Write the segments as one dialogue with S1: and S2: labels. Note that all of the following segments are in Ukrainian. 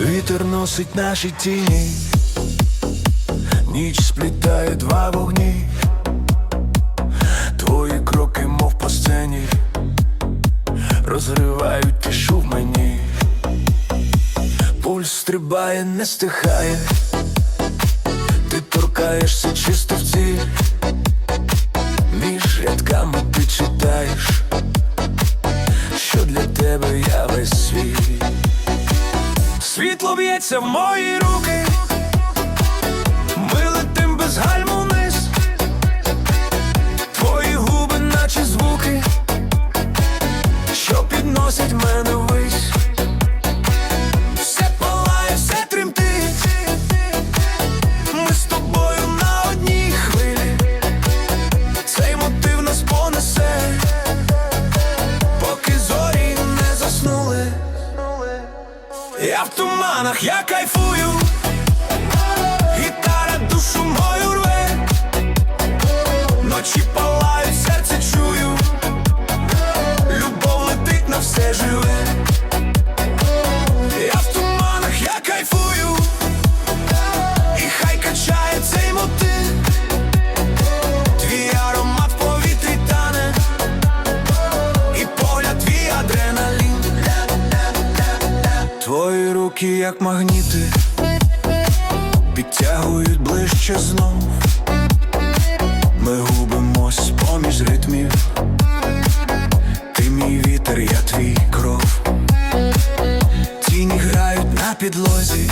S1: Вітер носить наші тіні, ніч сплітає два вогні, твої кроки, мов по сцені, розривають тишу в мені, пульс стрибає, не стихає, ти торкаєшся чисто в ціль, між рядками ти читаєш, що для тебе я весь. Світло в мої руки, ми летим без гальму вниз, твої губи, наче звуки, що підносять мене Я в туманах, я кайфую, гітара душу мою рве, ночі палаю, серце чую, любов летить на все живе. Руки, як магніти, підтягують ближче знов. Ми губимось поміж ритмів. Ти мій вітер, я твій кров. Тіні грають на підлозі,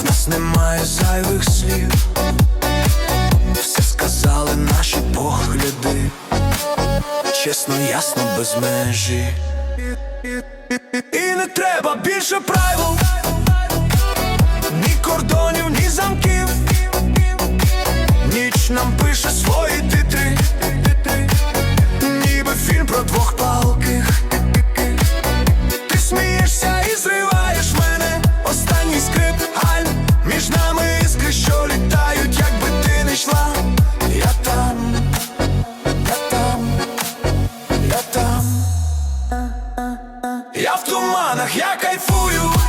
S1: в нас немає зайвих слів. Все сказали наші погляди, чесно, ясно, без межі. І не треба більше правил, ні кордонів, ні замків. Ніч нам пише свої титри, ніби фільм про двох туманах, я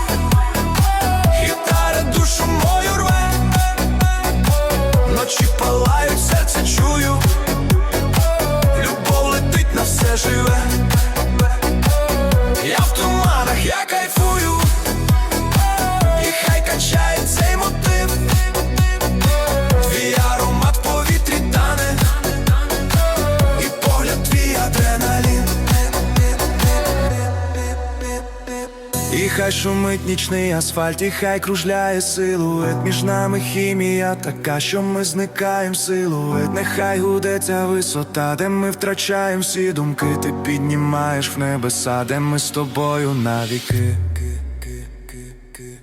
S1: шумить нічний асфальт, і хай кружляє силует. Між нами хімія така, що ми зникаєм силует. Нехай гуде ця висота, де ми втрачаєм всі думки. Ти піднімаєш в небеса, де ми з тобою навіки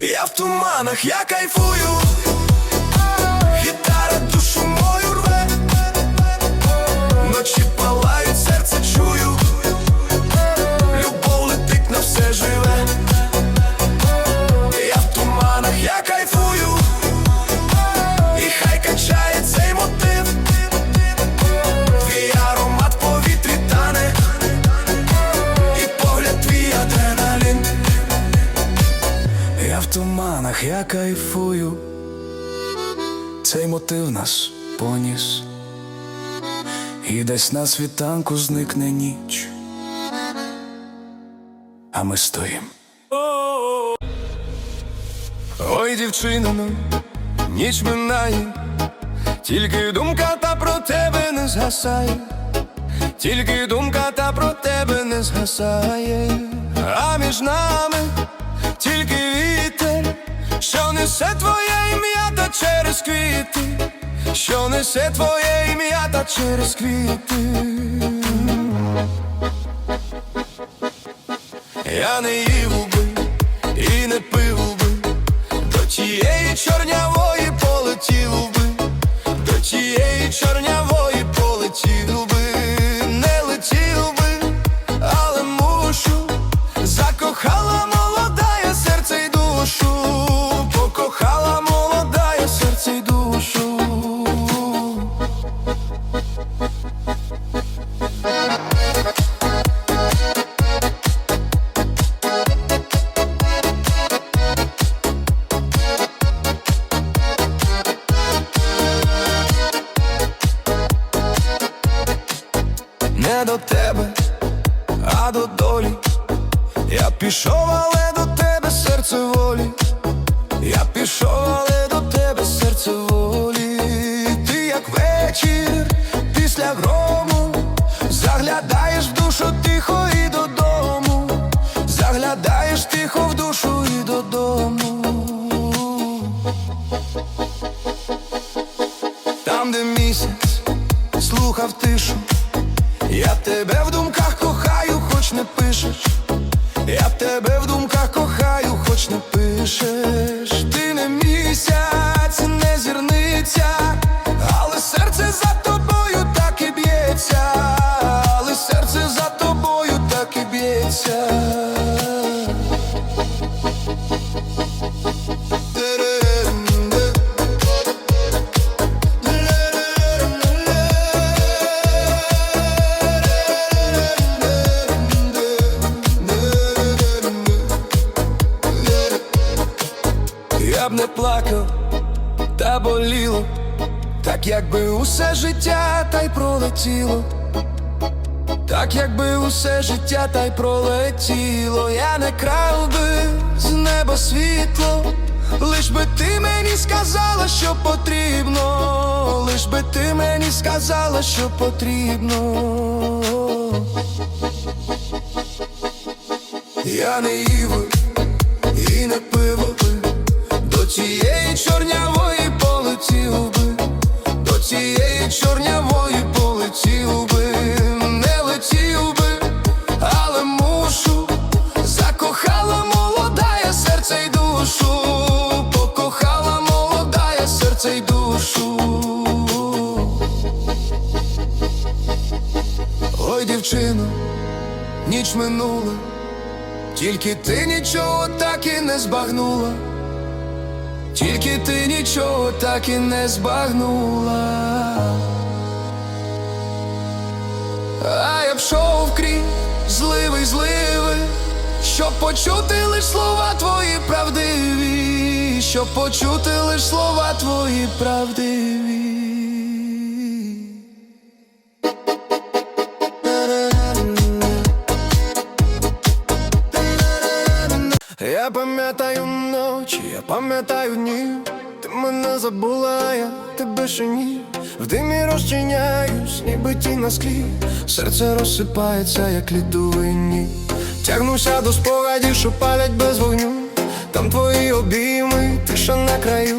S1: Я в туманах, я кайфую туманах, я кайфую. Цей мотив нас поніс. І десь на світанку зникне ніч. А ми стоїм. Ой, дівчино, ну, ніч минає, тільки думка та про тебе не згасає, тільки думка та про тебе не згасає, а між нами тільки вітер, що несе твоє ім'я та через квіти, що несе твоє ім'я та через квіти. Я не їв би і не пив би до тієї чорнявої полетів би, до тієї чорнявої усе життя та й пролетіло, я не крав би з неба світло, лиш би ти мені сказала, що потрібно, лиш би ти мені сказала, що потрібно. Я не їв і не пиво би. До цієї чорнявої полетів би, до цієї чорнявої полетів би, минула. Тільки ти нічого так і не збагнула, тільки ти нічого так і не збагнула. А я пішов крізь зливий зливи, щоб почути лиш слова твої правдиві, щоб почути лиш слова твої правдиві. Пам'ятаю дні, ти мене забула, я тебе ще ні. В димі розчиняюсь, ніби ті на склі. Серце розсипається, як лідовині. Тягнуся до спогадів, що палять без вогню. Там твої обійми, тиша на краю.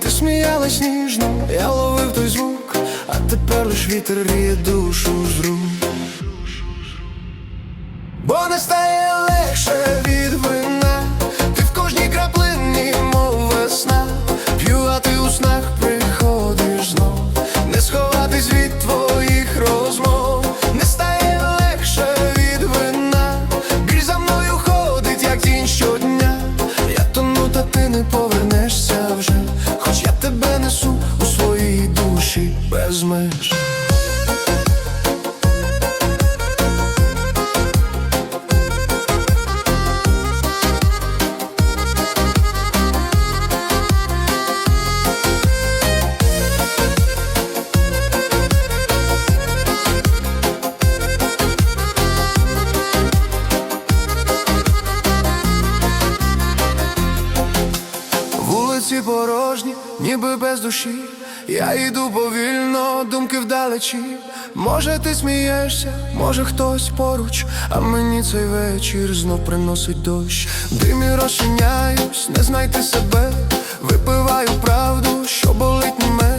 S1: Ти сміялась ніжно, я ловив той звук, а тепер лиш вітер ріє душу з рук. Бо не стає легше від а мені цей вечір знов приносить дощ. Димі розчиняюсь, не знайти себе. Випиваю правду, що болить німе.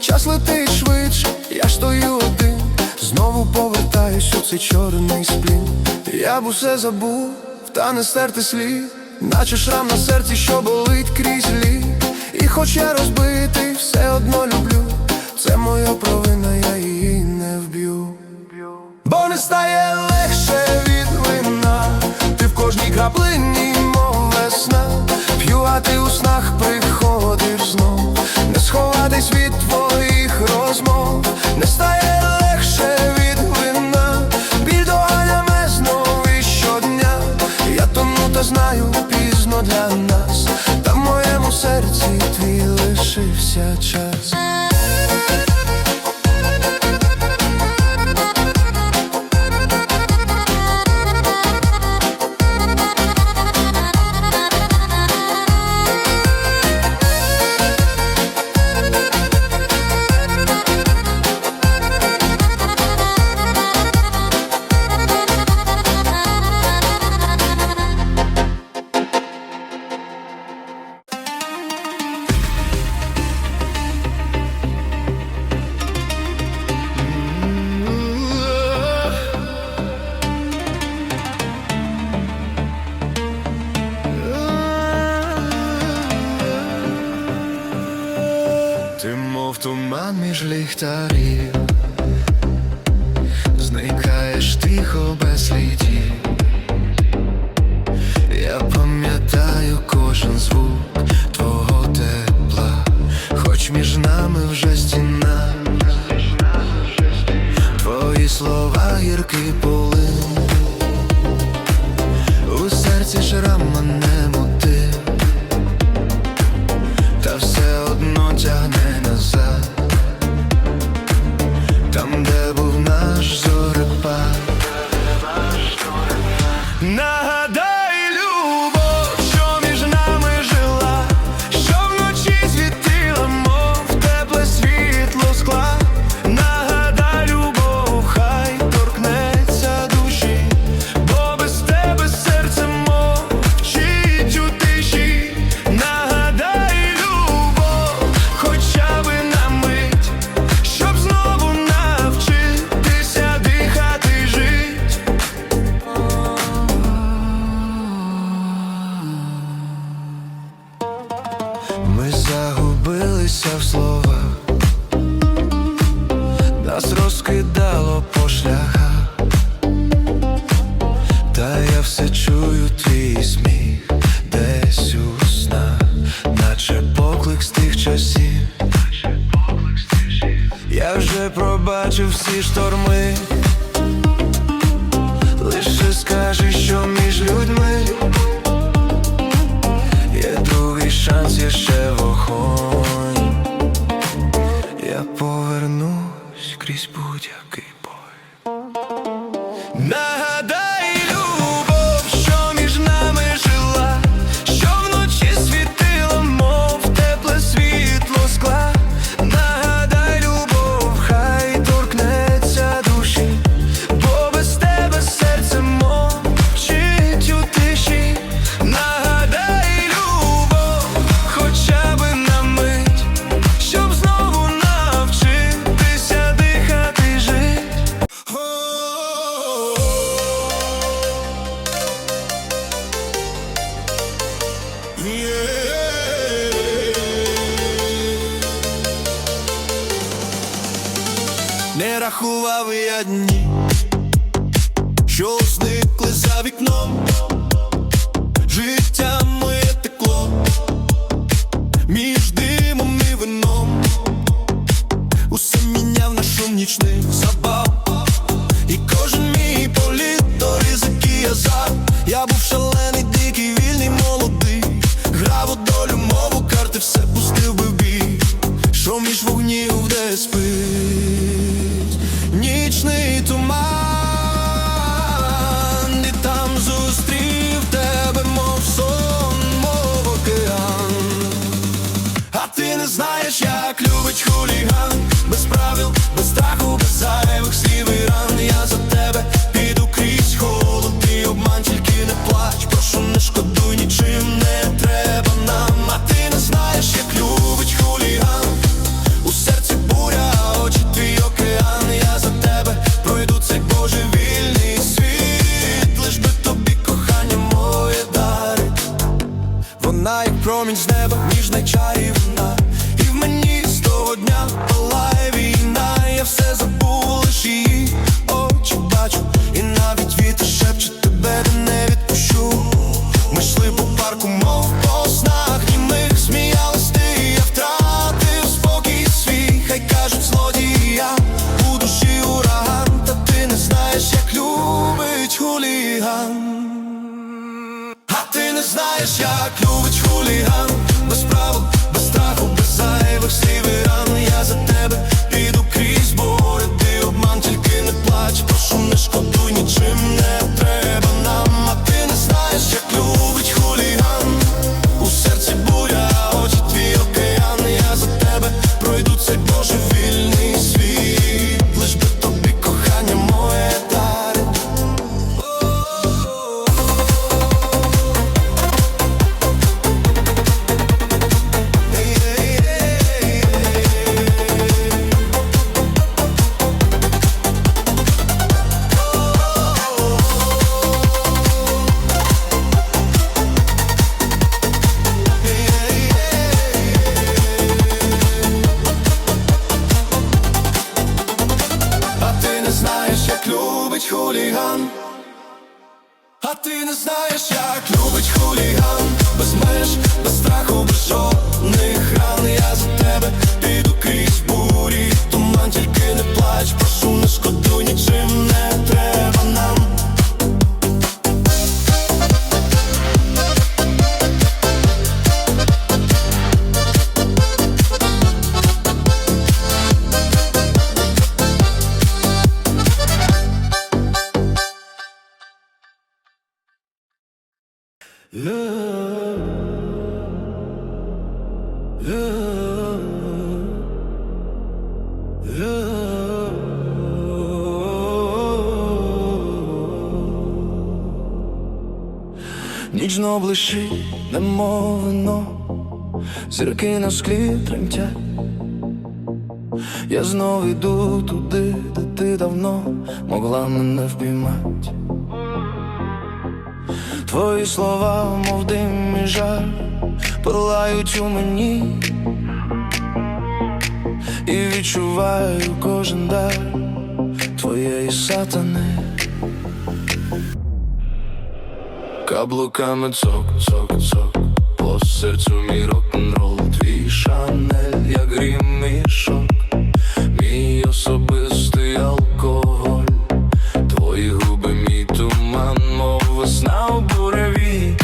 S1: Час летить швидше, я ж стою один. Знову повертаюсь у цей чорний сплін. Я б усе забув, та не стерти слід. Наче шрам на серці, що болить крізь лід І хоч я розбитий, все одно люблю Це моя провина, я її не вб'ю Бо не стає легше від вина Ти в кожній краплині, мов весна. П'ю, а ти у снах приходиш знов. Не сховатись від твоїх розмов. Не стає легше від вина Біль доганя мене знов і щодня. Я тону та знаю пізно для нас. Та в моєму серці твій лишився час пробачив всі Нічно блищить, немов зірки на склі тремтять. Я знов іду туди, де ти давно могла мене впіймати. Твої слова, мов дим і жар, пилають у мені, і відчуваю кожен дар твоєї сатани. Каблуками цок, цок, цок. По серцю мій рок-н-рол Твій шанель, як грім шок Мій особистий алкоголь. Твої губи, мій туман, мов весна у буреві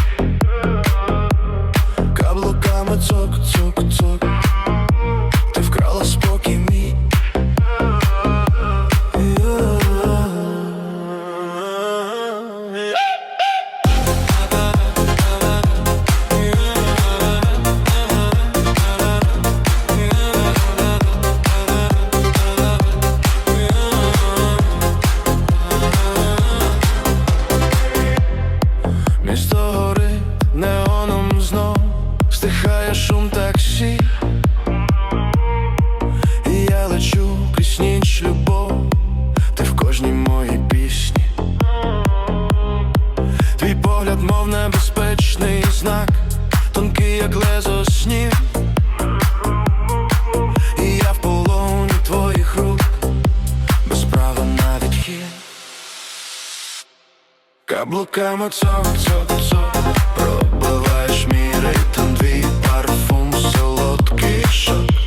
S1: Каблуками цок, цок, цок Пробиваєш мій ритм, твій парфум, солодкий шок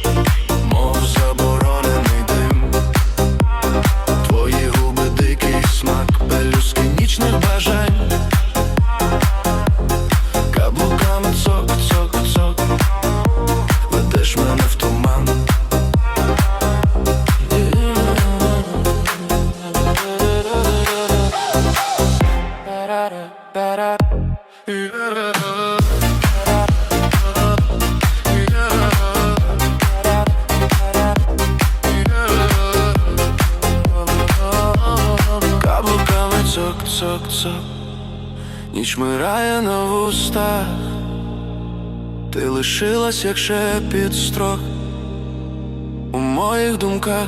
S1: Як шепіт строк У моїх думках.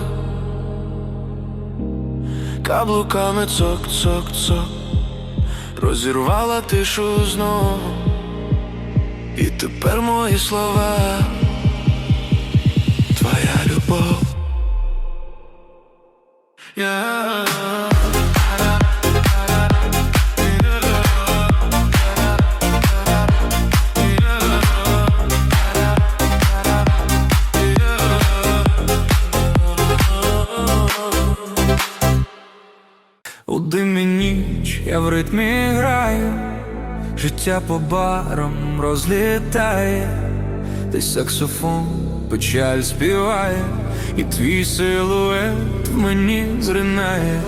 S1: Каблуками цок, цок, цок. Розірвала тишу знову. І тепер мої слова. Твоя любов. Yeah.
S2: Я в ритмі граю, життя по барам розлітає, десь саксофон печаль співає, і твій силует мені зринає.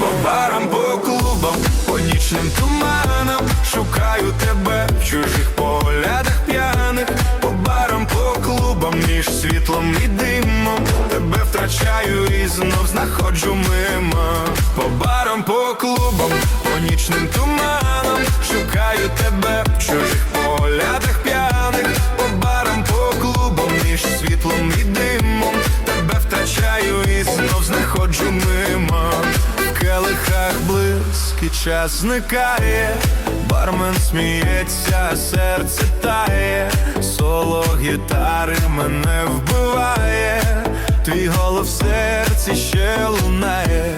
S1: По барам, по клубам, по нічним туманам Шукаю тебе в чужих поглядах п'яних По барам, по клубам, між світлом і димом Тебе втрачаю і знов знаходжу мимо нічним туманам Шукаю тебе в чужих поглядах п'яних. По барам, по клубам, між світлом і димом. Тебе втрачаю і знов знаходжу мимо. В келихах блиск і час зникає. Бармен сміється, серце тає. Соло гітари мене вбиває. Твій голос в серці ще лунає.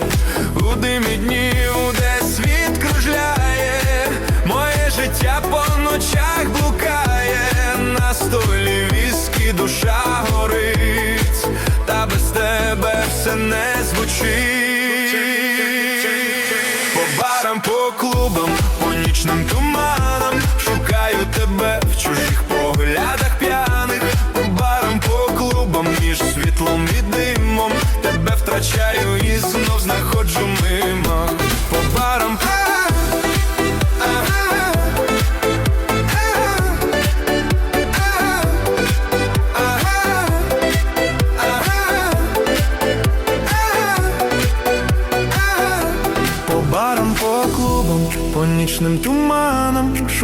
S1: У димі днів, де світ ночах блукає, на столі віскі душа горить, та без тебе все не звучить. По барам, по клубам, по нічним туманам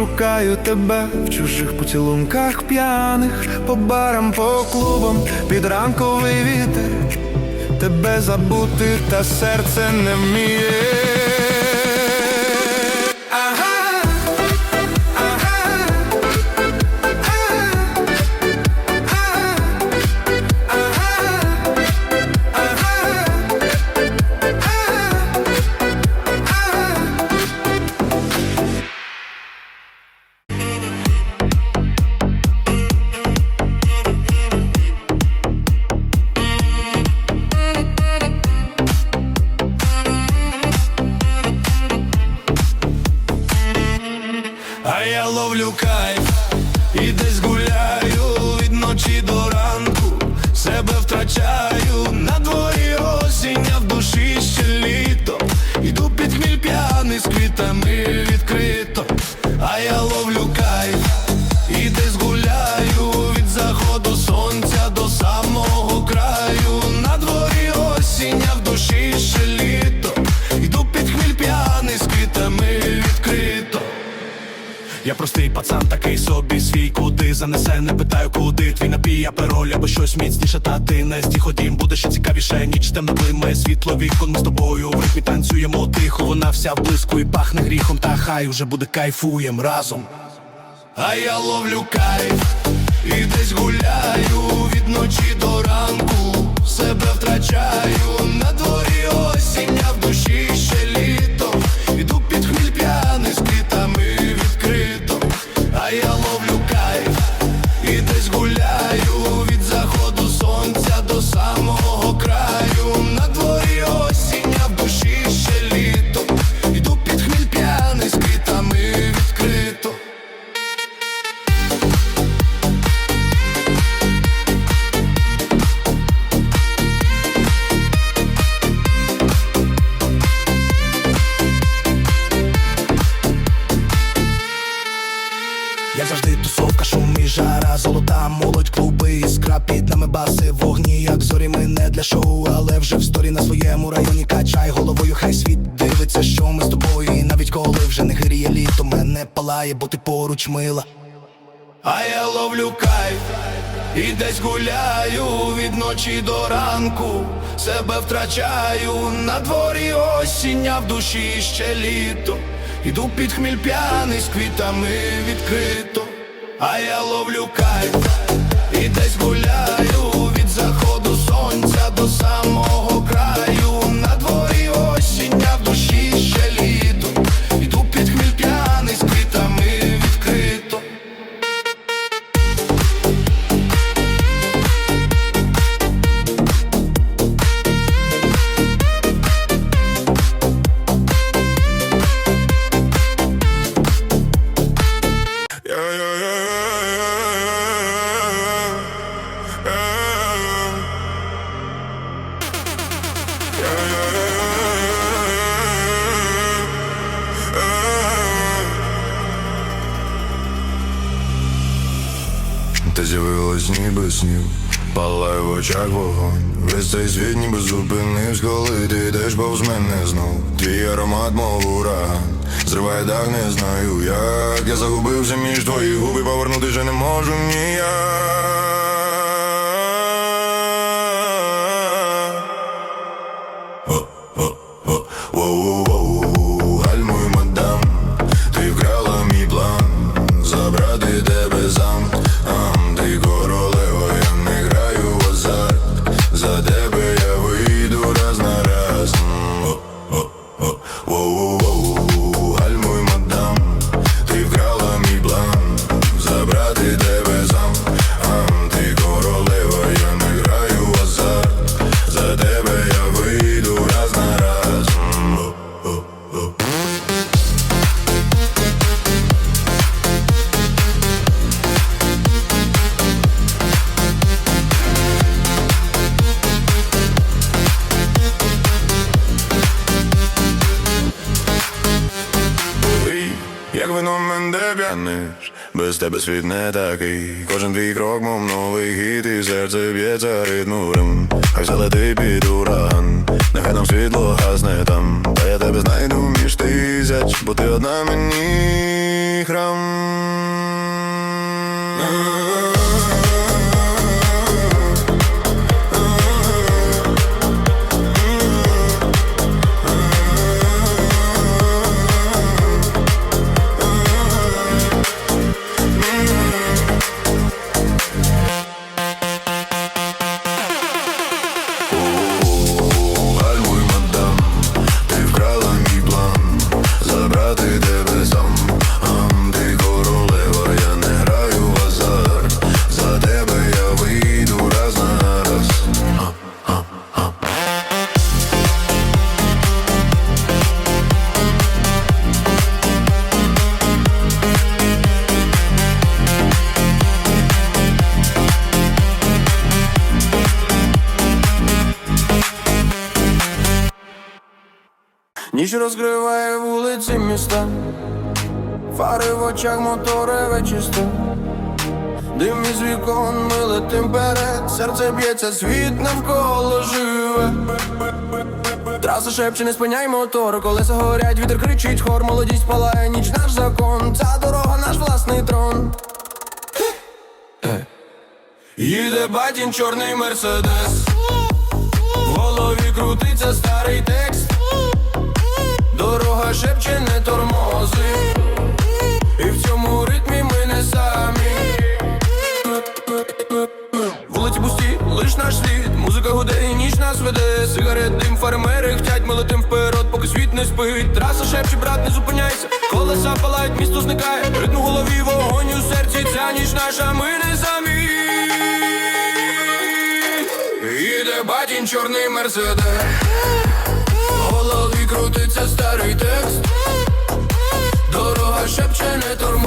S1: Шукаю тебе в чужих поцілунках п'яних По барам, по клубам, під ранковий вітер Тебе забути, та серце не вміє Я простий пацан, такий собі свій, куди занесе, не питаю, куди. Твій напій, а пароль або щось міцніше, та ти не здій ходім, буде ще цікавіше, ніч темно блимає світло вікон. Ми з тобою в ритмі танцюємо тихо, вона вся в блиску і пахне гріхом, та хай уже буде кайфуєм разом. А я ловлю кайф і десь гуляю від ночі до ранку, себе втрачаю на дворі осінь, а в душі
S3: для шоу, але вже в сторі на своєму районі качай головою, хай світ дивиться, що ми з тобою, і навіть коли вже не гріє літо, мене палає, бо ти поруч мила.
S1: А я ловлю кайф і десь гуляю від ночі до ранку, себе втрачаю на дворі осінь, а в душі ще літо. Іду під хміль п'яний з квітами відкрито, а я ловлю кайф і десь гуляю
S4: samo очах вогонь. Весь цей світ ніби зупинився, коли ти йдеш повз мене знов. Твій аромат, мов ураган, зриває дах, не знаю як. Я загубився між твої губи, повернути вже не можу ніяк. Світ не такий. Кожен твій крок, мов новий хід, і серце б'ється ритмурем. Хай залети під ураган, нехай нам світло гасне там. Та я тебе знайду між тисяч, бо ти одна мені храм.
S1: Ніч розкриває вулиці міста, фари в очах, мотори вечисто. Дим із вікон, ми летим вперед, серце б'ється, світ навколо живе. Траса шепче, не спиняй мотор, колеса горять, вітер кричить, хор, молодість палає, ніч наш закон, ця дорога наш власний трон. Їде батін чорний мерседес, в голові крутиться старий текст. Дорога шепче, не тормози, і в цьому ритмі ми не самі. Вулиці пусті, лиш наш слід, музика гуде і ніч нас веде. Сигарет, дим, фермери хтять, ми летим вперед, поки світ не спить. Траса шепче, брат, не зупиняйся. Колеса палають, місто зникає. Ритм у голові, вогонь у серці, ця ніч наша, ми не самі. Іде батін чорний мерседес. Старий текст. Дорога шепче, не тормози